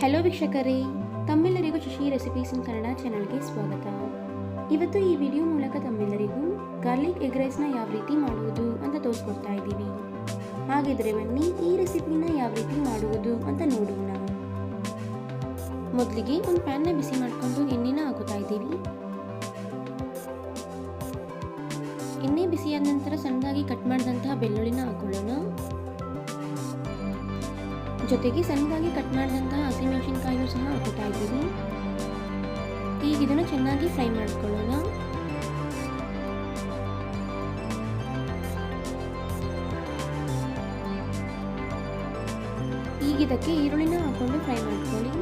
Hello ವೀಕ್ಷಕರೇ, ತಮ್ಮೆಲ್ಲರಿಗೂ Shashi recipes ಇನ್ ಕನ್ನಡ ಚಾನಲ್ಗೆ ಸ್ವಾಗತ. ಇವತ್ತು ಈ ವಿಡಿಯೋ ಮೂಲಕ ತಮ್ಮೆಲ್ಲರಿಗೂ ಗಾರ್ಲಿಕ್ ಎಗ್ ರೈಸ್ನ ಯಾವ ರೀತಿ ಮಾಡುವುದು ಅಂತ ತೋರಿಸ್ಕೊಡ್ತಾ ಇದ್ದೀವಿ. ಹಾಗಿದ್ರೆ ಬನ್ನಿ ಈ ರೆಸಿಪಿನ ಯಾವ ರೀತಿ ಮಾಡುವುದು ಅಂತ ನೋಡೋಣ. ಮೊದಲಿಗೆ ಒಂದು ಪ್ಯಾನ್ನ ಬಿಸಿ ಮಾಡಿಕೊಂಡು ಎಣ್ಣೆನ ಹಾಕುತ್ತಾ ಇದ್ದೀವಿ. ಎಣ್ಣೆ ಬಿಸಿಯಾದ ನಂತರ ಸಣ್ಣದಾಗಿ ಕಟ್ ಮಾಡಿದಂತಹ ಬೆಳ್ಳುಳ್ಳಿನ ಹಾಕೊಳ್ಳೋಣ. ಜೊತೆಗೆ ಸಣ್ಣದಾಗಿ ಕಟ್ ಮಾಡಿದಂತಹ ಹಸಿಮೆಣಸಿನ್ಕಾಯಿನೂ ಸಹ ಹಾಕುತ್ತಾ ಇದ್ದೀವಿ. ಈಗ ಇದನ್ನು ಚೆನ್ನಾಗಿ ಫ್ರೈ ಮಾಡ್ಕೊಳ್ಳೋಣ. ಈಗ ಇದಕ್ಕೆ ಈರುಳ್ಳಿನ ಹಾಕೊಂಡು ಫ್ರೈ ಮಾಡ್ಕೊಳ್ಳಿ.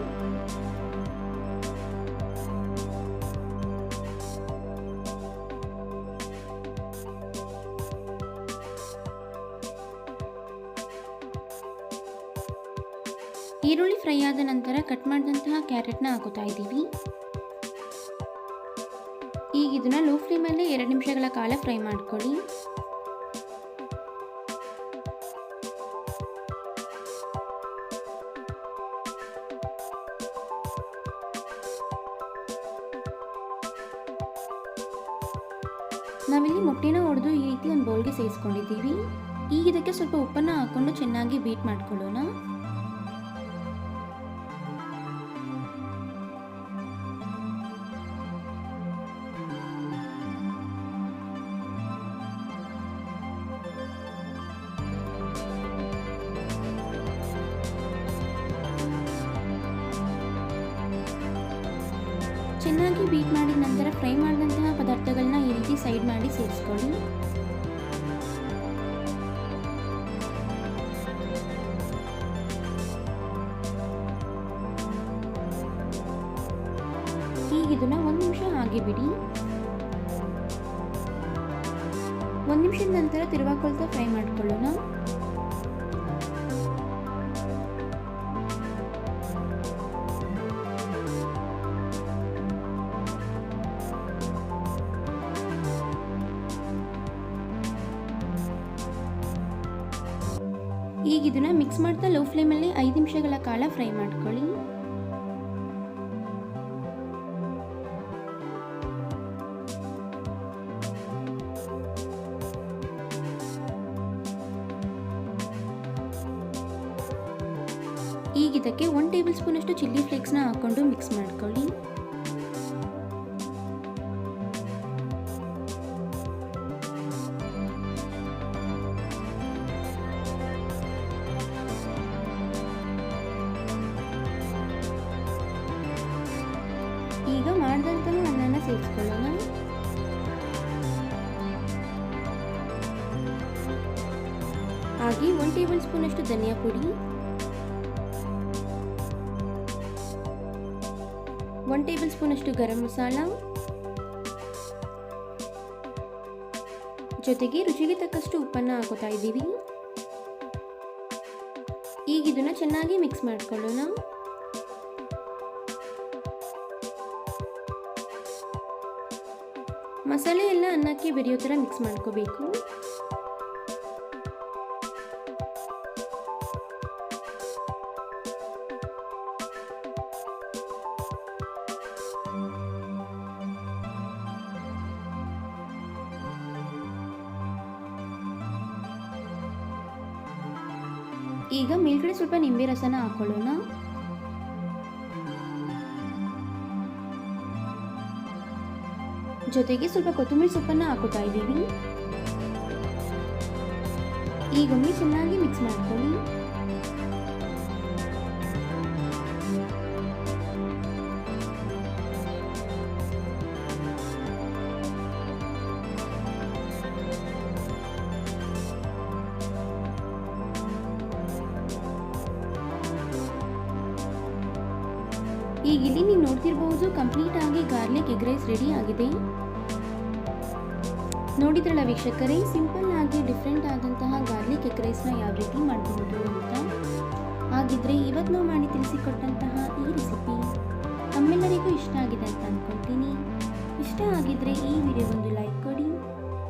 ಈರುಳ್ಳಿ ಫ್ರೈ ಆದ ನಂತರ ಕಟ್ ಮಾಡಿದಂತಹ ಕ್ಯಾರೆಟ್ನ ಹಾಕುತ್ತಾ ಇದ್ದೀವಿ. ಈಗ ಇದನ್ನ ಲೋ ಫ್ಲೇಮಲ್ಲೇ ಎರಡು ನಿಮಿಷಗಳ ಕಾಲ ಫ್ರೈ ಮಾಡ್ಕೊಳ್ಳಿ. ನಾವಿಲ್ಲಿ ಮೊಟ್ಟೆನ ಹೊಡೆದು ಈ ರೀತಿ ಒಂದು ಬೌಲ್ಗೆ ಸೇರಿಸ್ಕೊಂಡಿದ್ದೀವಿ. ಈಗ ಇದಕ್ಕೆ ಸ್ವಲ್ಪ ಉಪ್ಪನ್ನು ಹಾಕ್ಕೊಂಡು ಚೆನ್ನಾಗಿ ಬೀಟ್ ಮಾಡ್ಕೊಳ್ಳೋಣ. ಚೆನ್ನಾಗಿ ಬೀಟ್ ಮಾಡಿದ ನಂತರ ಫ್ರೈ ಮಾಡಿದಂತಹ ಪದಾರ್ಥಗಳನ್ನ ಈ ರೀತಿ ಸೈಡ್ ಮಾಡಿ ಸೇರಿಸ್ಕೊಳ್ಳಿ. ಈಗ ಇದನ್ನ ಒಂದು ನಿಮಿಷ ಹಾಗೆ ಬಿಡಿ. ಒಂದು ನಿಮಿಷದ ನಂತರ ತಿರುವಾಕೊಳ್ತಾ ಫ್ರೈ ಮಾಡ್ಕೊಳ್ಳೋಣ. ಈಗ ಇದನ್ನ ಮಿಕ್ಸ್ ಮಾಡ್ತಾ ಲೋ ಫ್ಲೇಮಲ್ಲಿ ಐದು ನಿಮಿಷಗಳ ಕಾಲ ಫ್ರೈ ಮಾಡ್ಕೊಳ್ಳಿ. ಈಗ ಇದಕ್ಕೆ ಒನ್ ಟೇಬಲ್ ಸ್ಪೂನ್ ಅಷ್ಟು ಚಿಲ್ಲಿ ಫ್ಲೇಕ್ಸ್ನ ಹಾಕೊಂಡು ಮಿಕ್ಸ್ ಮಾಡ್ಕೊಳ್ಳಿ. ಮಾಡಿದಂತಹ ಅನ್ನನ ಸೇರಿಸ್ಕೊಳ್ಳೋಣ ಹಾಗೆ ಒನ್ ಟೇಬಲ್ ಸ್ಪೂನ್ ಅಷ್ಟು ಧನಿಯಾ ಪುಡಿ. ಒನ್ ಟೇಬಲ್ ಸ್ಪೂನ್ ಅಷ್ಟು ಗರಂ ಮಸಾಲ. ಜೊತೆಗೆ ರುಚಿಗೆ ತಕ್ಕಷ್ಟು ಉಪ್ಪನ್ನು ಹಾಕೋತಾ ಇದ್ದೀವಿ. ಈಗ ಇದನ್ನ ಚೆನ್ನಾಗಿ ಮಿಕ್ಸ್ ಮಾಡ್ಕೊಳ್ಳೋಣ. ಮಸಾಲೆ ಎಲ್ಲ ಅನ್ನಕ್ಕೆ ಬೆರೆಯೋ ಥರ ಮಿಕ್ಸ್ ಮಾಡ್ಕೋಬೇಕು. ಈಗ ಮೇಲ್ಗಡೆ ಸ್ವಲ್ಪ ನಿಂಬೆ ರಸನ ಹಾಕೊಳ್ಳೋಣ. ಜೊತೆಗೆ ಸ್ವಲ್ಪ ಕೊತ್ತಂಬರಿ ಸೊಪ್ಪನ್ನು ಹಾಕೋತಾ ಇದ್ದೀವಿ. ಈಗೊಮ್ಮೆ ಚೆನ್ನಾಗಿ ಮಿಕ್ಸ್ ಮಾಡ್ಕೊಳ್ಳಿ. ಈಗ ಇಲ್ಲಿ ನೀವು ನೋಡ್ತಿರ್ಬಹುದು ಕಂಪ್ಲೀಟ್ ಆಗಿ ಗಾರ್ಲಿಕ್ ಎಗ್ ರೈಸ್ ರೆಡಿ ಆಗಿದೆ. ನೋಡಿದ್ರಲ್ಲ ವೀಕ್ಷಕರೇ ಸಿಂಪಲ್ ಆಗಿ ಡಿಫ್ರೆಂಟ್ ಆದಂತಹ ಗಾರ್ಲಿಕ್ ಎಗ್ ರೈಸ್ನ ಯಾವ ರೀತಿ ಮಾಡಬಹುದು ಅಂತ? ಹಾಗಿದ್ರೆ ಇವತ್ತು ನಾವು ಮಾಡಿ ತಿಳಿಸಿಕೊಟ್ಟಂತಹ ಈ ರೆಸಿಪಿ ತಮ್ಮೆಲ್ಲರಿಗೂ ಇಷ್ಟ ಆಗಿದೆ ಅಂತ ಅನ್ಕೊಳ್ತೀನಿ ಇಷ್ಟ ಆಗಿದ್ರೆ ಈ ವಿಡಿಯೋ ಒಂದು ಲೈಕ್ ಕೊಡಿ.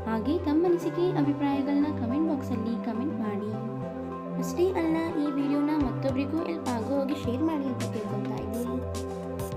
ಹಾಗೆ ತಮ್ಮ ಅನಿಸಿಕೆ ಅಭಿಪ್ರಾಯಗಳನ್ನ ಕಮೆಂಟ್ ಬಾಕ್ಸಲ್ಲಿ ಕಮೆಂಟ್ ಮಾಡಿ. ಅಷ್ಟೇ ಅಲ್ಲ, ಈ ವಿಡಿಯೋನ ಮತ್ತೊಬ್ಬರಿಗೂ ಹೆಲ್ಪ್ ಆಗೋ ಹಾಗೆ ಶೇರ್ ಮಾಡಿ ಅಂತ ಕೇಳ್ಕೊಂಡು